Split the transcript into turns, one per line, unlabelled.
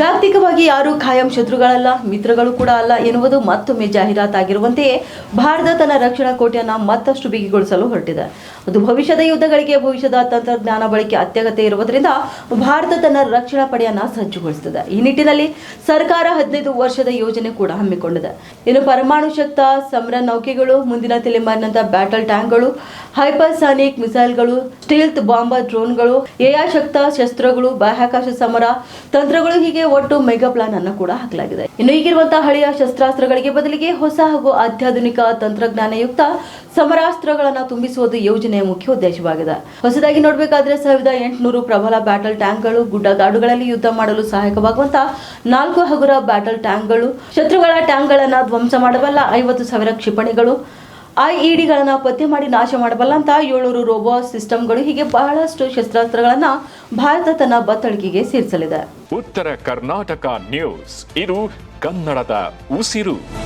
ಜಾಗತಿಕವಾಗಿ ಯಾರು ಖಾಯಂ ಶತ್ರುಗಳಲ್ಲ, ಮಿತ್ರಗಳು ಕೂಡ ಅಲ್ಲ ಎನ್ನುವುದು ಮತ್ತೊಮ್ಮೆ ಜಾಹೀರಾತಾಗಿರುವಂತೆಯೇ ಭಾರತ ತನ್ನ ರಕ್ಷಣಾ ಕೋಟೆಯನ್ನು ಮತ್ತಷ್ಟು ಬಿಗಿಗೊಳಿಸಲು ಹೊರಟಿದೆ. ಅದು ಭವಿಷ್ಯದ ಯುದ್ಧಗಳಿಗೆ, ಭವಿಷ್ಯದ ತಂತ್ರಜ್ಞಾನ ಬಳಕೆ ಅತ್ಯಗತ್ಯ ಇರುವುದರಿಂದ ಭಾರತ ತನ್ನ ರಕ್ಷಣಾ ಪಡೆಯನ್ನ ಸಜ್ಜುಗೊಳಿಸುತ್ತದೆ. ಈ ನಿಟ್ಟಿನಲ್ಲಿ ಸರ್ಕಾರ ಹದಿನೈದು ವರ್ಷದ ಯೋಜನೆ ಕೂಡ ಹಮ್ಮಿಕೊಂಡಿದೆ. ಇನ್ನು ಪರಮಾಣು ಶಕ್ತ, ಸಮರ ನೌಕೆಗಳು, ಮುಂದಿನ ತಲೆಮಾರಿನಂತಹ ಬ್ಯಾಟಲ್ ಟ್ಯಾಂಕ್ಗಳು, ಹೈಪರ್ಸಾನಿಕ್ ಮಿಸೈಲ್ಗಳು, ಸ್ಟೀಲ್ತ್ ಬಾಂಬರ್ ಡ್ರೋನ್ಗಳು ಎಯಾ ಶಕ್ತ ಶಸ್ತ್ರಗಳು, ಬಾಹ್ಯಾಕಾಶ ಸಮರ ತಂತ್ರಗಳು ಹೀಗೆ ಒಟ್ಟು ಮೆಗಾ ಪ್ಲಾನ್ ಅನ್ನು ಕೂಡ ಹಾಕಲಾಗಿದೆ. ಇನ್ನು ಈಗಿರುವಂತಹ ಹಳೆಯ ಶಸ್ತ್ರಾಸ್ತ್ರಗಳಿಗೆ ಬದಲಿಗೆ ಹೊಸ ಹಾಗೂ ಅತ್ಯಾಧುನಿಕ ತಂತ್ರಜ್ಞಾನಯುಕ್ತ ಸಮರಾಸ್ತ್ರಗಳನ್ನ ತುಂಬಿಸುವುದು ಯೋಜನೆಯ ಮುಖ್ಯ ಉದ್ದೇಶವಾಗಿದೆ. ಹೊಸದಾಗಿ ನೋಡಬೇಕಾದ್ರೆ ಸಾವಿರದ ಎಂಟುನೂರು ಪ್ರಬಲ ಬ್ಯಾಟಲ್ ಟ್ಯಾಂಕ್ಗಳು ಗುಡ್ಡಗಾಡುಗಳಲ್ಲಿ ಯುದ್ಧ ಮಾಡಲು ಸಹಾಯಕವಾಗುವಂತಹ ನಾಲ್ಕು ಹಗುರ ಬ್ಯಾಟಲ್ ಟ್ಯಾಂಕ್ಗಳು, ಶತ್ರುಗಳ ಟ್ಯಾಂಕ್ಗಳನ್ನ ಧ್ವಂಸ ಮಾಡಬಲ್ಲ ಐವತ್ತು ಸಾವಿರ ಕ್ಷಿಪಣಿಗಳು, ಐಇಡಿಗಳನ್ನು ಪತ್ತೆ ಮಾಡಿ ನಾಶ ಮಾಡಬಲ್ಲ ಅಂತ ಏಳ್ನೂರು ರೋಬೋ ಸಿಸ್ಟಮ್ಗಳು ಹೀಗೆ ಬಹಳಷ್ಟು ಶಸ್ತ್ರಾಸ್ತ್ರಗಳನ್ನ ಭಾರತ ತನ್ನ ಬತ್ತಳಿಕೆಗೆ ಸೇರಿಸಲಿದೆ.
ಉತ್ತರ ಕರ್ನಾಟಕ ನ್ಯೂಸ್. ಇದು ಕನ್ನಡದ ಉಸಿರು.